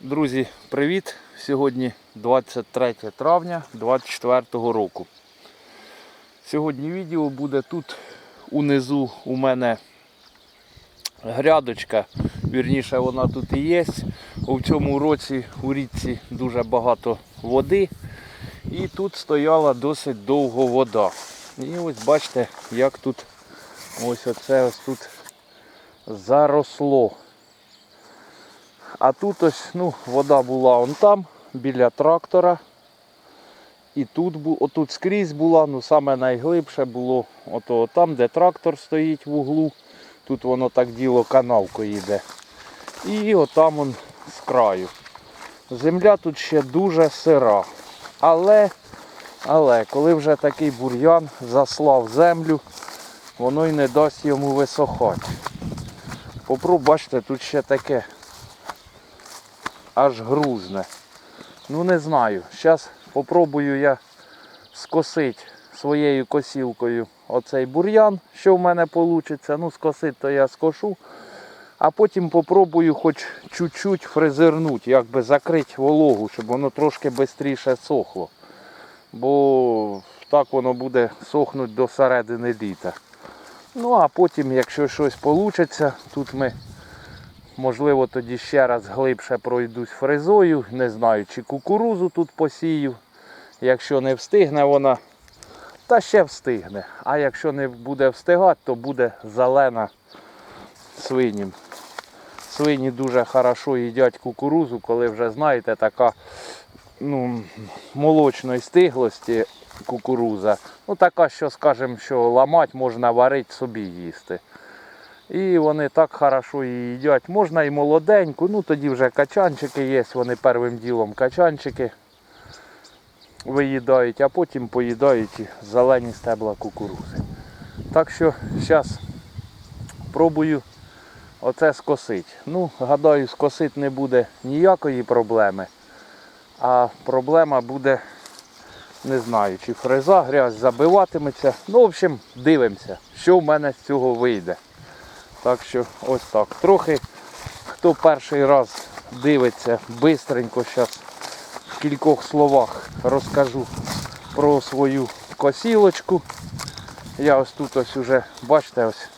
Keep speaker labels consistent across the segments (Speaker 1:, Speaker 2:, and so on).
Speaker 1: Друзі, привіт! Сьогодні 23 травня 2024 року. Сьогодні відео буде тут унизу у мене грядочка. Вірніше вона тут і є. У цьому році у річці дуже багато води. І тут стояла досить довго вода. І ось бачите, як тут ось оце ось тут заросло. А тут ось ну, вода була он там, біля трактора. І тут отут скрізь була, ну саме найглибше було ото там, де трактор стоїть в углу. Тут воно так діло канавкою йде. І отам он з краю. Земля тут ще дуже сира. Але, але коли вже такий бур'ян заслав землю, воно й не дасть йому висохати. Бачите, тут ще таке аж грузне. Ну не знаю. Зараз попробую я скосити своєю косілкою оцей бур'ян, що в мене вийде. Ну, скосити то я скошу. А потім попробую хоч чуть-чуть фрезернути, якби закрити вологу, щоб воно трошки швидше сохло. Бо так воно буде сохнути до середини літа. Ну а потім, якщо щось вийде, тут ми Можливо, тоді ще раз глибше пройдусь фрезою. Не знаю, чи кукурузу тут посію. Якщо не встигне вона, та ще встигне. А якщо не буде встигати, то буде зелена свинім. Свині дуже хорошо їдять кукурузу, коли вже, знаєте, така ну, молочної стиглості кукуруза. Ну така, що скажімо, що ламати можна варити собі їсти. І вони так хорошо її їдять. Можна і молоденьку, ну тоді вже качанчики є, вони первим ділом качанчики виїдають, а потім поїдають і зелені стебла кукурузи. Так що зараз пробую оце скосити. Ну, гадаю, скосити не буде ніякої проблеми. А проблема буде, не знаю, чи фреза грязь забиватиметься. Ну, в общем, дивимося, що в мене з цього вийде. Так що ось так. Трохи хто перший раз дивиться, бистренько зараз в кількох словах розкажу про свою косілочку. Я ось тут ось уже, бачите, ось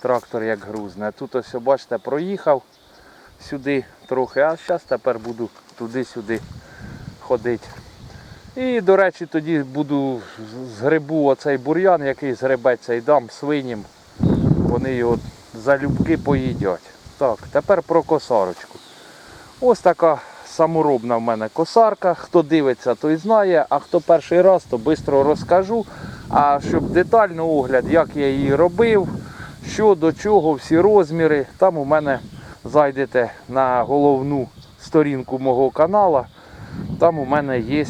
Speaker 1: трактор як грузне. Тут ось, бачите, проїхав сюди трохи, а зараз тепер буду туди-сюди ходити. І, до речі, тоді буду згребу оцей бур'ян, який згребеться і дам свиням. Вони його залюбки поїдять. Так, тепер про косарочку. Ось така саморобна в мене косарка. Хто дивиться, той знає, а хто перший раз, то швидко розкажу. А щоб детально огляд, як я її робив, що до чого, всі розміри, там у мене зайдете на головну сторінку мого каналу. Там у мене є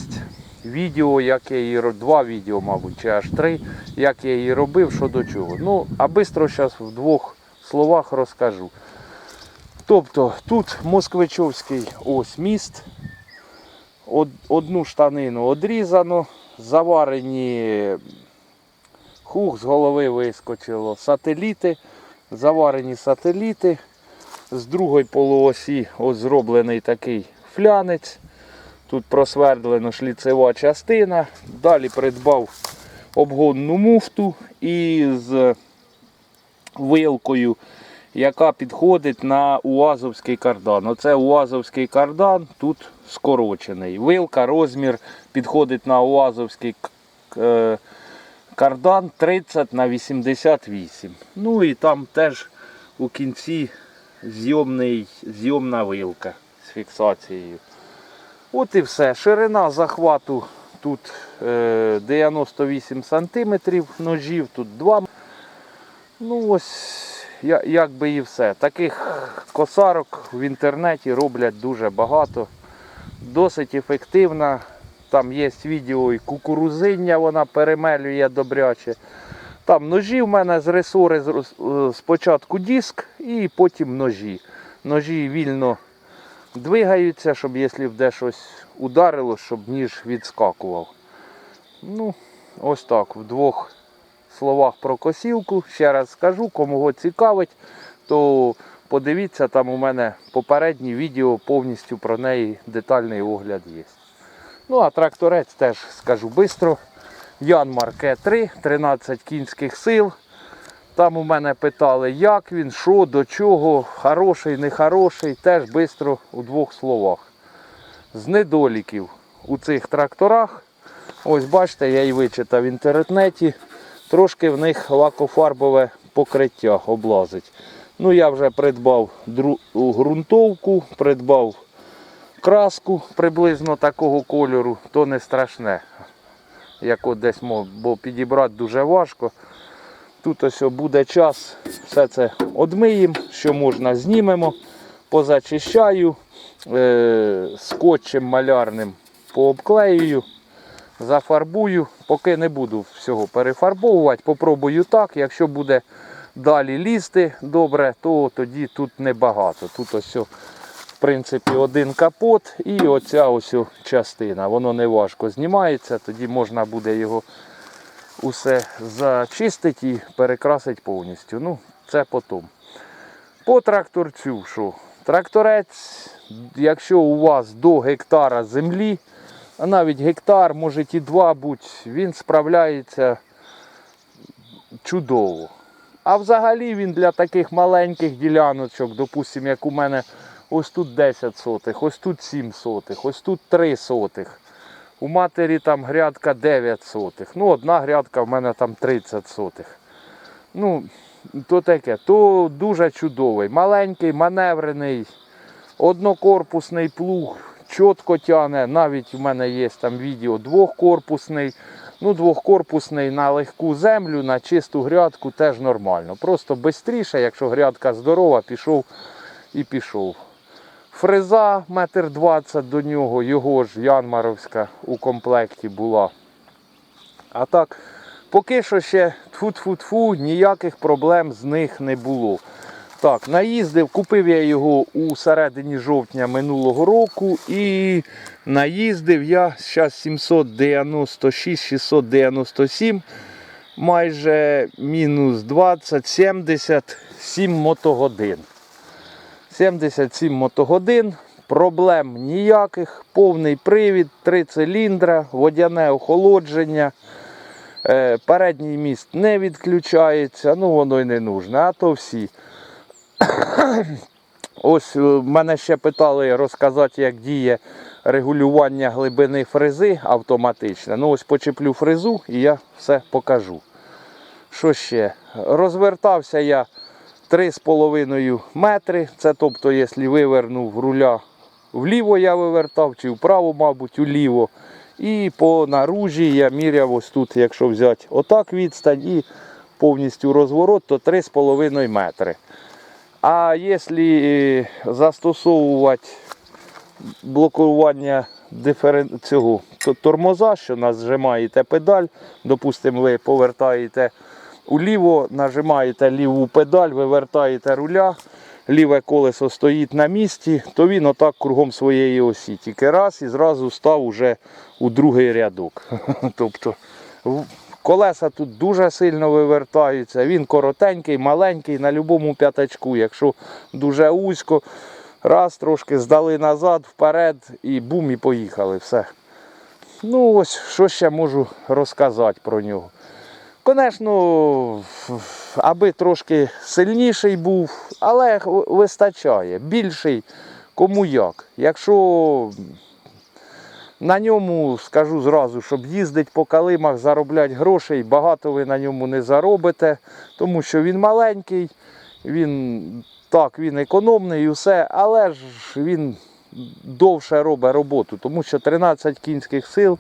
Speaker 1: відео, як я її робив, два відео, мабуть, чи аж три, як я її робив, що до чого. Ну, а швидко зараз в двох словах розкажу. Тобто тут москвичовський ось міст. Одну штанину одрізано, заварені хух з голови вискочило, сателіти, заварені сателіти. З другої полуосі зроблений такий флянець. Тут просвердлена шліцева частина. Далі придбав обгонну муфту із вилкою, яка підходить на УАЗовський кардан. Оце УАЗовський кардан, тут скорочений. Вилка, розмір підходить на УАЗовський е, кардан 30 на 88. Ну і там теж у кінці зйомний, зйомна вилка з фіксацією. От і все. Ширина захвату тут е, 98 см ножів, тут 2 Ну ось, як би і все. Таких косарок в інтернеті роблять дуже багато. Досить ефективна. Там є відео і кукурузиння, вона перемелює добряче. Там ножі в мене з ресори спочатку диск і потім ножі. Ножі вільно двигаються, щоб якщо де щось ударило, щоб ніж відскакував. Ну, ось так, в двох словах про косілку. Ще раз скажу, кому цікавить, то подивіться, там у мене попереднє відео повністю про неї детальний огляд є. Ну а тракторець теж скажу швидко. Янмар К3, 13 кінських сил. Там у мене питали, як він, що, до чого, хороший, нехороший, теж швидко у двох словах. З недоліків у цих тракторах, ось бачите, я і вичитав в інтернеті, трошки в них лакофарбове покриття облазить. Ну, я вже придбав ґрунтовку, придбав краску приблизно такого кольору, то не страшне. Як от десь мов, бо підібрати дуже важко. Тут ось буде час, все це одмиємо, що можна, знімемо, позачищаю, е, скотчем малярним пообклеюю, зафарбую. Поки не буду всього перефарбовувати, попробую так. Якщо буде далі лізти добре, то тоді тут небагато. Тут ось, в принципі, один капот і оця ось частина. Воно не важко знімається, тоді можна буде його усе зачистити і перекрасити повністю. Ну, це потім. По тракторцю, що? Тракторець, якщо у вас до гектара землі, а навіть гектар, може і два бути, він справляється чудово. А взагалі він для таких маленьких діляночок, допустимо, як у мене ось тут 10 сотих, ось тут 7 сотих, ось тут 3 сотих. У матері там грядка 9 сотих. Ну, одна грядка в мене там 30 сотих. Ну, то таке, то дуже чудовий. Маленький, маневрений, однокорпусний плуг, чітко тягне. Навіть у мене є там відео двохкорпусний. Ну, двохкорпусний на легку землю, на чисту грядку теж нормально. Просто швидше, якщо грядка здорова, пішов і пішов. Фреза метр двадцять до нього, його ж Янмаровська у комплекті була. А так, поки що ще тфу-тфу-тфу, ніяких проблем з них не було. Так, наїздив, купив я його у середині жовтня минулого року і наїздив я зараз 796-697, майже мінус 20, 77 мотогодин. 77 мотогодин, проблем ніяких, повний привід, три циліндра, водяне охолодження. Е, Передній міст не відключається, ну воно й не нужне, а то всі. Ось е, мене ще питали розказати, як діє регулювання глибини фрези автоматичне. Ну ось почеплю фрезу і я все покажу. Що ще? Розвертався я 3,5 метри. Це тобто, якщо вивернув руля вліво, я вивертав, чи вправо, мабуть, уліво. І по наружі я міряв ось тут, якщо взяти отак відстань і повністю розворот, то 3,5 метри. А якщо е, застосовувати блокування диферен... цього то- тормоза, що нажимаєте педаль, допустимо, ви повертаєте уліво, нажимаєте ліву педаль, вивертаєте руля, ліве колесо стоїть на місці, то він отак кругом своєї осі. Тільки раз і зразу став уже у другий рядок. Тобто колеса тут дуже сильно вивертаються. Він коротенький, маленький, на будь-якому п'ятачку. Якщо дуже вузько, раз трошки здали назад, вперед і бум, і поїхали. Все. Ну ось що ще можу розказати про нього. Звісно, аби трошки сильніший був, але вистачає. Більший кому як. Якщо на ньому, скажу зразу, щоб їздити по калимах, заробляти грошей, багато ви на ньому не заробите, тому що він маленький, він так, він економний і все, але ж він довше робить роботу, тому що 13 кінських сил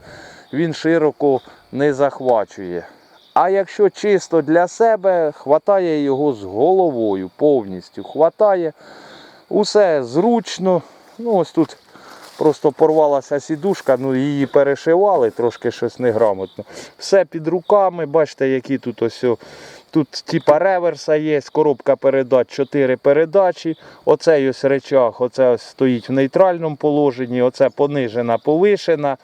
Speaker 1: він широко не захвачує. А якщо чисто для себе, хватає його з головою повністю. Хватає. Усе зручно. Ну, ось тут просто порвалася сідушка, ну її перешивали, трошки щось неграмотно. Все під руками, бачите, які тут ось. Тут типа реверса є, коробка передач, 4 передачі. Оцей ось речах, оце ось стоїть в нейтральному положенні, оце понижена, повишена,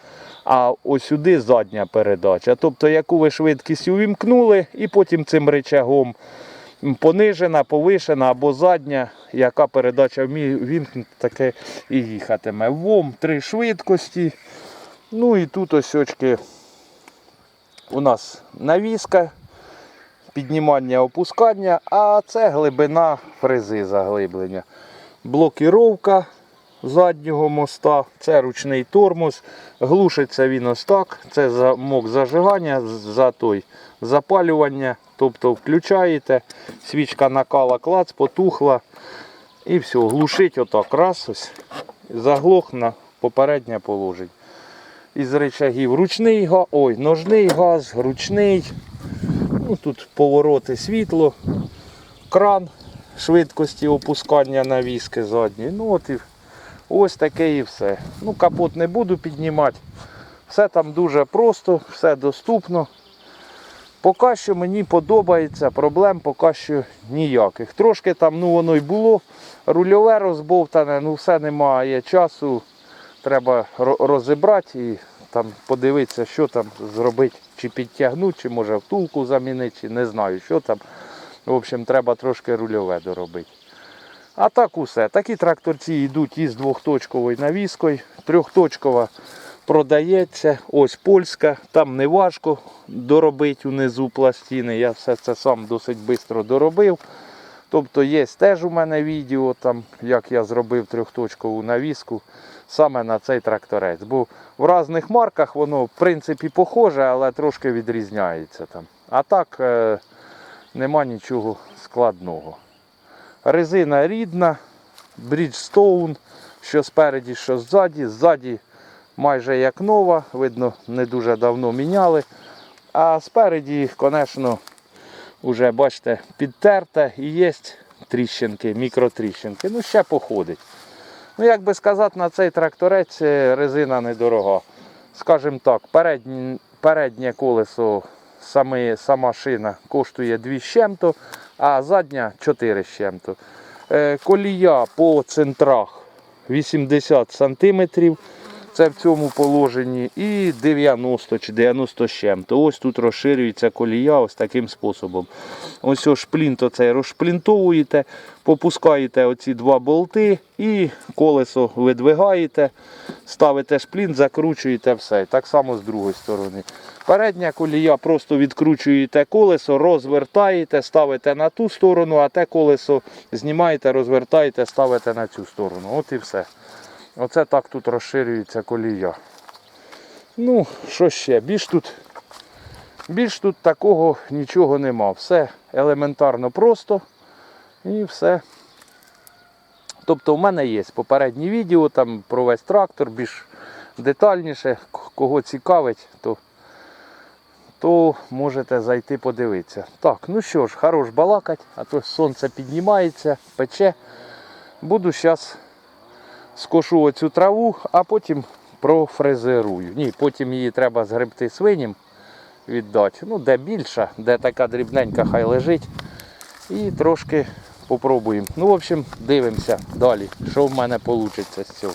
Speaker 1: а ось сюди задня передача. Тобто, яку ви швидкість увімкнули, і потім цим речагом понижена, повишена або задня, яка передача вміє таке і їхатиме. ВОМ три швидкості. Ну і тут ось очки у нас навіска, піднімання, опускання, а це глибина фрези заглиблення. Блокіровка заднього моста, це ручний тормоз. Глушиться він ось так. Це замок зажигання, за той запалювання. Тобто включаєте, свічка накала клац, потухла. І все, глушить отак раз ось. Заглох на попереднє положення. Із рычагів ручний газ, ой, ножний газ, ручний. Ну, тут повороти світло, кран швидкості опускання навіски задньої. Ну от і ось таке і все. Ну, капот не буду піднімати. Все там дуже просто, все доступно. Поки що мені подобається, проблем поки що ніяких. Трошки там ну воно й було, рульове розбовтане, ну все немає часу. Треба розібрати і там подивитися, що там зробити, чи підтягнути, чи може втулку замінити, чи не знаю, що там. В общем, треба трошки рульове доробити. А так усе. Такі тракторці йдуть із двохточковою навіскою. Трьохточкова продається. Ось польська. Там не важко доробити унизу пластини. Я все це сам досить швидко доробив. Тобто є теж у мене відео, там, як я зробив трьохточкову навіску саме на цей тракторець. Бо в різних марках воно в принципі похоже, але трошки відрізняється там. А так е, нема нічого складного. Резина рідна, Bridgestone, що спереді, що ззаді. Ззаді майже як нова, видно, не дуже давно міняли. А спереді, звісно, вже бачите, підтерта і є тріщинки, мікротріщинки. Ну, ще походить. Ну, як би сказати, на цей тракторець е, резина недорога. Скажімо так, переднє, переднє колесо, саме, сама шина коштує 2 з чим-то, а задня 4 з чим-то. Е, Колія по центрах 80 см. Це в цьому положенні і 90 чи 90 з чим-то. Ось тут розширюється колія ось таким способом. Ось ось шплінт оцей розшплінтовуєте, попускаєте оці два болти і колесо видвигаєте, ставите шплінт, закручуєте все. Так само з другої сторони. Передня колія просто відкручуєте колесо, розвертаєте, ставите на ту сторону, а те колесо знімаєте, розвертаєте, ставите на цю сторону. От і все. Оце так тут розширюється колія. Ну, що ще? Більш тут, більш тут такого нічого нема. Все елементарно просто і все. Тобто в мене є попереднє відео там про весь трактор, більш детальніше, кого цікавить, то, то можете зайти подивитися. Так, ну що ж, хорош балакать, а то сонце піднімається, пече. Буду зараз скошу оцю траву, а потім профрезерую. Ні, потім її треба згребти свиням, віддати. Ну, де більша, де така дрібненька, хай лежить. І трошки попробуємо. Ну, в общем, дивимося далі, що в мене вийде з цього.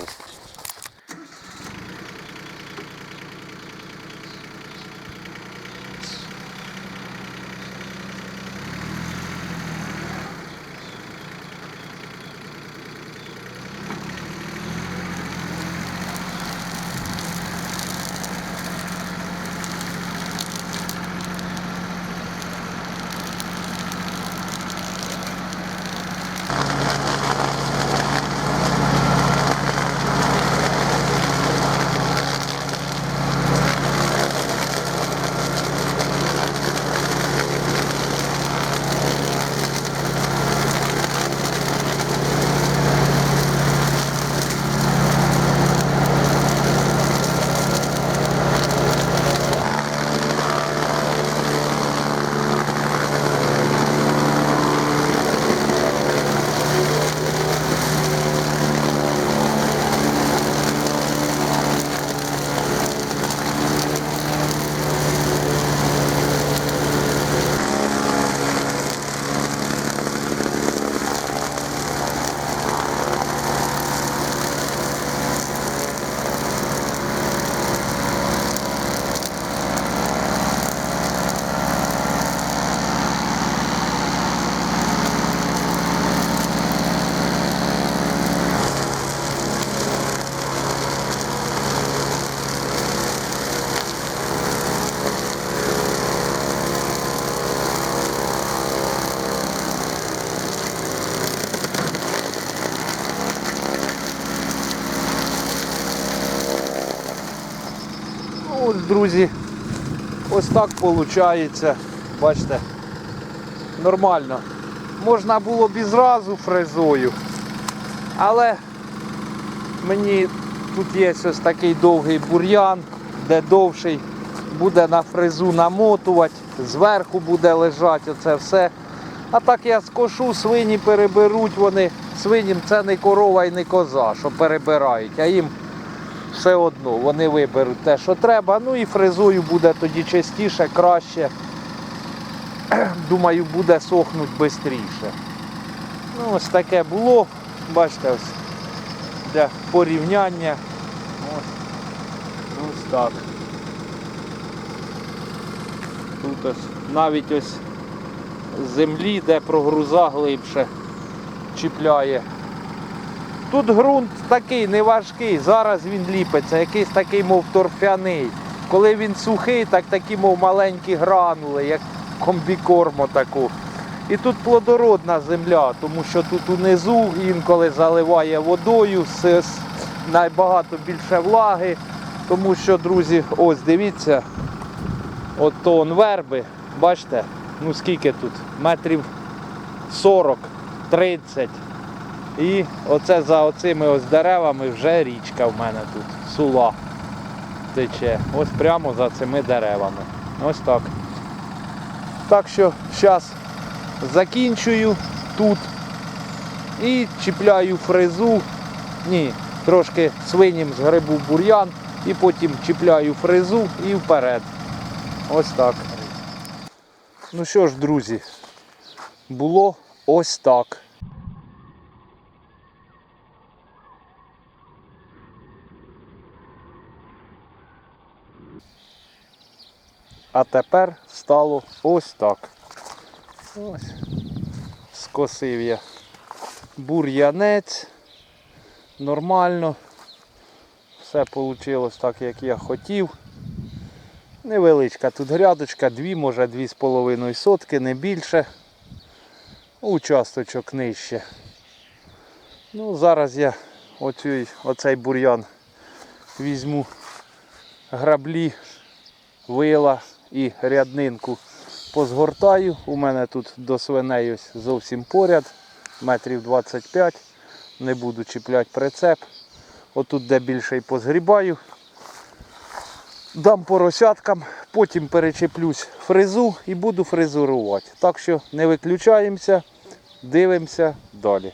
Speaker 1: Друзі, ось так виходить. Бачите, нормально. Можна було б і зразу фрезою, але мені тут є ось такий довгий бур'ян, де довший буде на фрезу намотувати, зверху буде лежати оце все. А так я скошу, свині переберуть вони. Свиням це не корова і не коза, що перебирають, а їм все одно вони виберуть те, що треба. Ну і фрезою буде тоді чистіше, краще. Думаю, буде сохнути швидше. Ну, ось таке було. Бачите, ось для порівняння. Ось, ось так. Тут ось навіть ось землі, де прогруза глибше чіпляє. Тут ґрунт такий неважкий, зараз він ліпиться, якийсь такий, мов торфяний. Коли він сухий, так такі, мов маленькі гранули, як комбікормо таку. І тут плодородна земля, тому що тут унизу інколи заливає водою, набагато більше влаги. Тому що, друзі, ось дивіться, от то он верби, бачите, ну скільки тут? Метрів 40, 30. І оце за оцими ось деревами вже річка в мене тут, сула тече. Ось прямо за цими деревами. Ось так. Так що зараз закінчую тут і чіпляю фрезу. Ні, трошки свинім згребу бур'ян і потім чіпляю фрезу і вперед. Ось так. Ну що ж, друзі, було ось так. А тепер стало ось так. Ось. Скосив я бур'янець. Нормально. Все вийшло так, як я хотів. Невеличка тут грядочка, дві, може дві з половиною сотки, не більше. Участочок нижче. Ну, зараз я оцей, оцей бур'ян візьму граблі, вила і ряднинку позгортаю. У мене тут до свиней ось зовсім поряд, метрів 25. Не буду чіпляти прицеп. Отут де більше й позгрібаю. Дам поросяткам, потім перечеплюсь фрезу і буду фрезурувати. Так що не виключаємося, дивимося далі.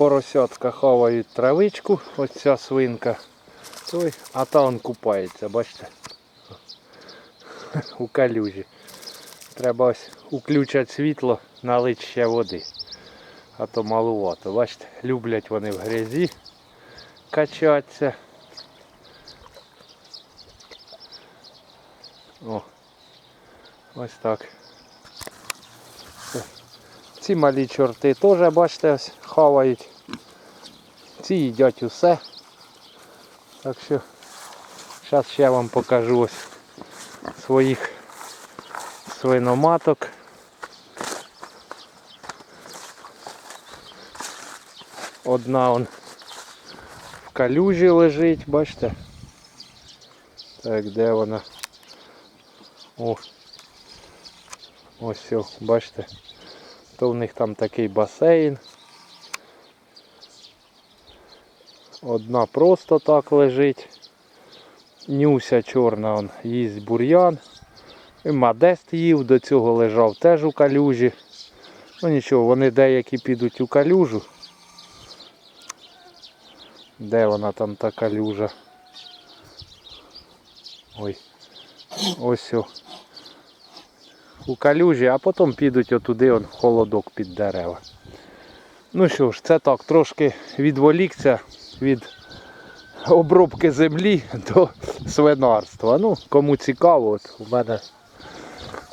Speaker 1: Поросятка хавають травичку, ось ця свинка. Ой, а та он купається, бачите? У калюжі. Треба ось уключати світло, налити ще води. А то малувато. Бачите, люблять вони в грязі качатися. О, ось так. Ці малі чорти теж, бачите, ось хавають. Ці їдять усе. Так що зараз ще вам покажу ось своїх свиноматок. Одна он в калюжі лежить, бачите? Так, де вона? О, ось бачите? То в них там такий басейн. Одна просто так лежить. Нюся чорна он їсть бур'ян. І Мадест їв, до цього лежав теж у калюжі. Ну нічого, вони деякі підуть у калюжу. Де вона там та калюжа? Ой. Ось о. у калюжі, а потім підуть отуди он, в холодок під дерева. Ну що ж, це так, трошки відволікся від обробки землі до свинарства. Ну, кому цікаво, от у мене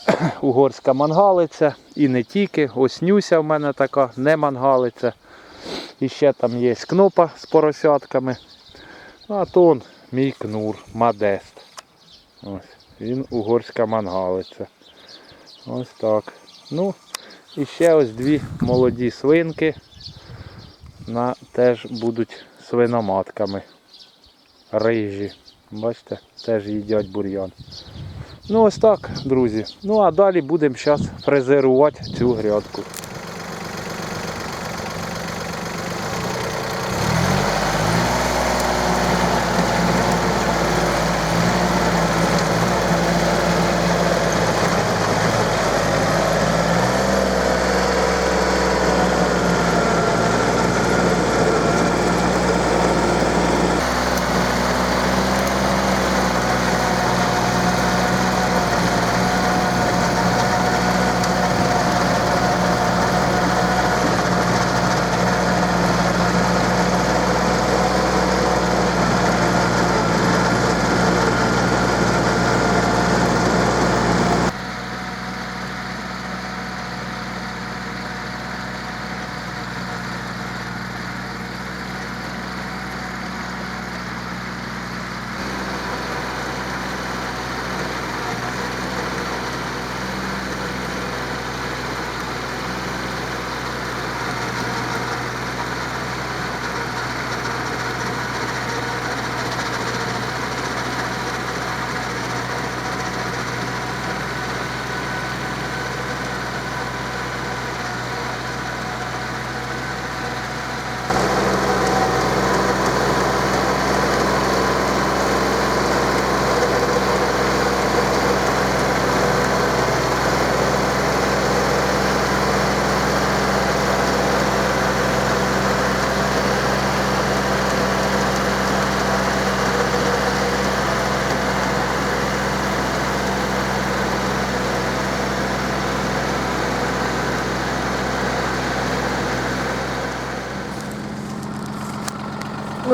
Speaker 1: угорська мангалиця і не тільки. Ось нюся в мене така, не мангалиця. І ще там є кнопа з поросятками. А то он мій кнур, Мадест. Ось, він угорська мангалиця. Ось так. Ну, і ще ось дві молоді свинки. На, теж будуть свиноматками. Рижі. Бачите, теж їдять бур'ян. Ну ось так, друзі. Ну а далі будемо зараз фрезерувати цю грядку.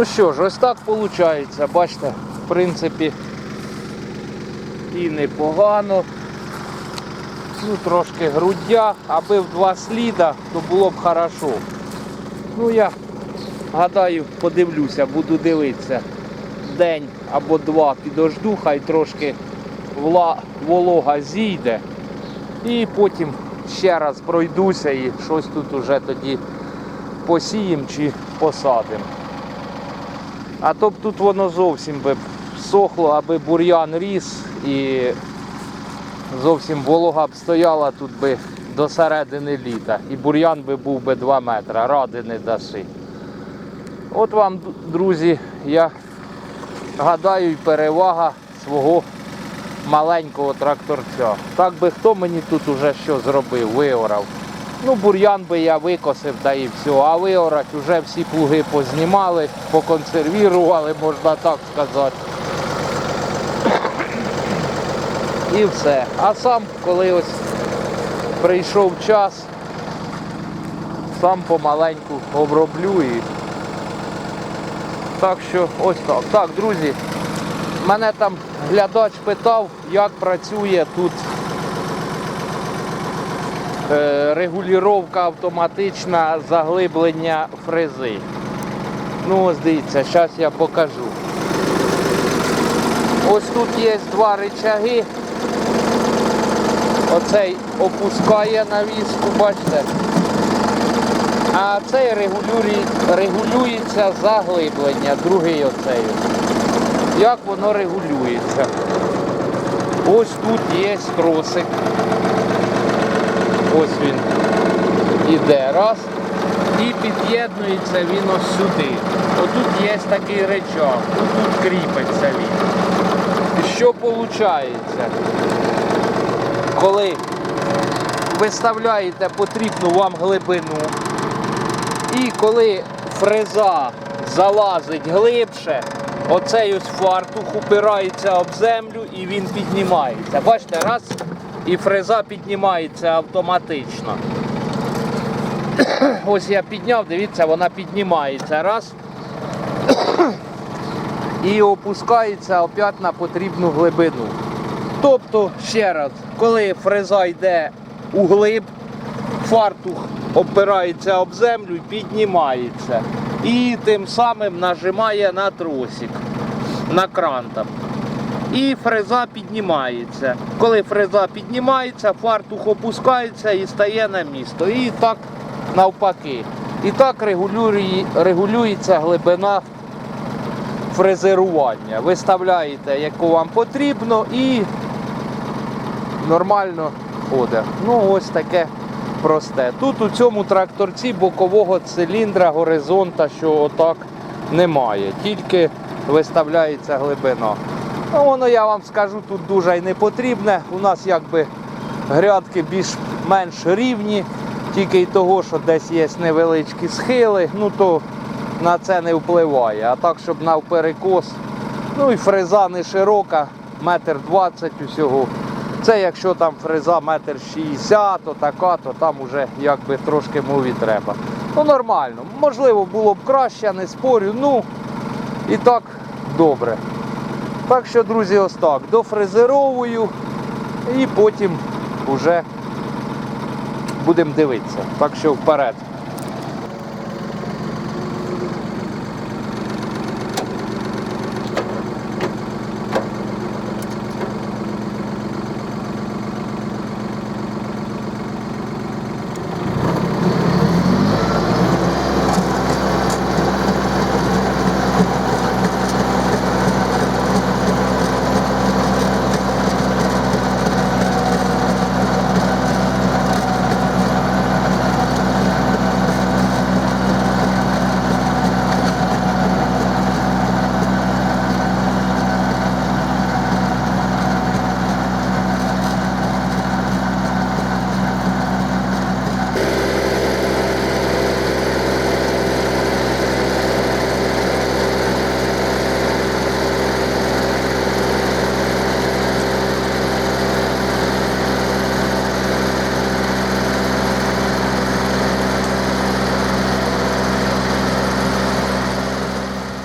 Speaker 1: Ну що ж, ось так виходить. Бачите, в принципі, і непогано. Ну, трошки груддя, аби в два сліда, то було б хорошо. Ну я гадаю, подивлюся, буду дивитися день або два підожду, хай трошки вла- волога зійде. І потім ще раз пройдуся і щось тут уже тоді посіємо чи посадимо. А то б тут воно зовсім би сохло, аби бур'ян ріс і зовсім волога б стояла тут би до середини літа. І бур'ян би був би 2 метри, ради не даси. От вам, друзі, я гадаю, і перевага свого маленького тракторця. Так би хто мені тут уже що зробив, виорав. Ну, бур'ян би я викосив та і все. А виорать вже всі плуги познімали, поконсервірували, можна так сказати. І все. А сам, коли ось прийшов час, сам помаленьку оброблю і. Так що ось так. Так, друзі, мене там глядач питав, як працює тут регулювання автоматична заглиблення фрези. Ну ось дивіться, зараз я покажу. Ось тут є два рычаги. Оцей опускає навіску, бачите. А цей регулює, регулюється заглиблення, другий оцей. Як воно регулюється? Ось тут є тросик. Ось він іде раз. І під'єднується він ось сюди. Отут є такий речок, тут кріпиться він. І що виходить? Коли виставляєте потрібну вам глибину, і коли фреза залазить глибше, оцей ось фартух упирається об землю і він піднімається. Бачите, раз і фреза піднімається автоматично. Ось я підняв, дивіться, вона піднімається раз. І опускається опять на потрібну глибину. Тобто, ще раз, коли фреза йде у глиб, фартух опирається об землю і піднімається. І тим самим нажимає на тросик, на кран там. І фреза піднімається. Коли фреза піднімається, фартух опускається і стає на місто. І так навпаки. І так регулює, регулюється глибина фрезерування. Виставляєте, яку вам потрібно, і нормально ходить. Ну, ось таке просте. Тут у цьому тракторці бокового циліндра горизонта, що отак немає. Тільки виставляється глибина. Ну, воно я вам скажу, тут дуже й не потрібне. У нас якби грядки більш-менш рівні, тільки й того, що десь є невеличкі схили, ну то на це не впливає. А так, щоб навперекос, ну і фреза не широка, метр двадцять усього. Це якщо там фреза метр шістдесят, то така, то там уже якби трошки мові треба. Ну нормально. Можливо, було б краще, не спорю. Ну і так добре. Так що, друзі, ось так. Дофрезеровую і потім вже будемо дивитися. Так що вперед.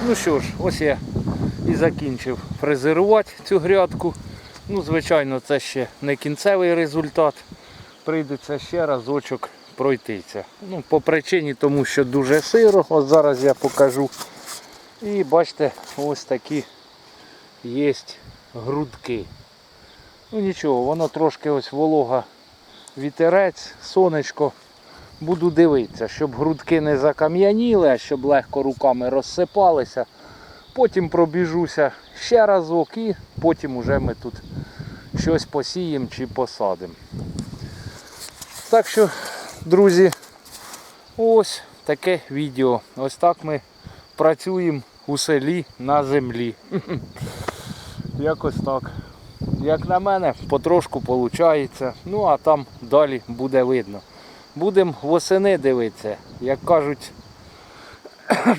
Speaker 1: Ну що ж, ось я і закінчив фрезерувати цю грядку. Ну, звичайно, це ще не кінцевий результат. Прийдеться ще разочок пройтися. Ну, по причині тому, що дуже сиро. Ось зараз я покажу. І бачите, ось такі є грудки. Ну нічого, воно трошки ось волога вітерець, сонечко. Буду дивитися, щоб грудки не закам'яніли, а щоб легко руками розсипалися. Потім пробіжуся ще разок і потім уже ми тут щось посіємо чи посадимо. Так що, друзі, ось таке відео. Ось так ми працюємо у селі на землі. Якось так. Як на мене, потрошку виходить. Ну а там далі буде видно. Будемо восени дивитися. Як кажуть,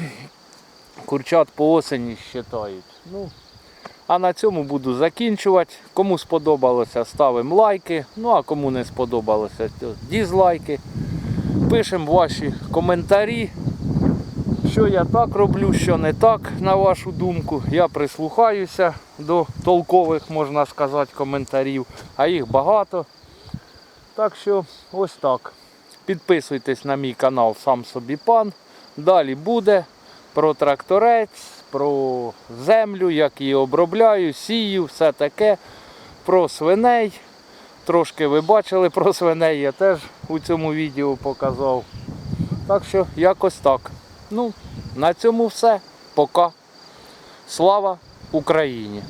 Speaker 1: курчат по осені щитають. Ну, а на цьому буду закінчувати. Кому сподобалося, ставимо лайки. Ну а кому не сподобалося, то дізлайки. Пишемо ваші коментарі. Що я так роблю, що не так, на вашу думку. Я прислухаюся до толкових, можна сказати, коментарів, а їх багато. Так що ось так. Підписуйтесь на мій канал Сам собі пан. Далі буде про тракторець, про землю, як її обробляю, сію, все таке. Про свиней. Трошки ви бачили про свиней, я теж у цьому відео показав. Так що якось так. Ну, на цьому все. Пока. Слава Україні!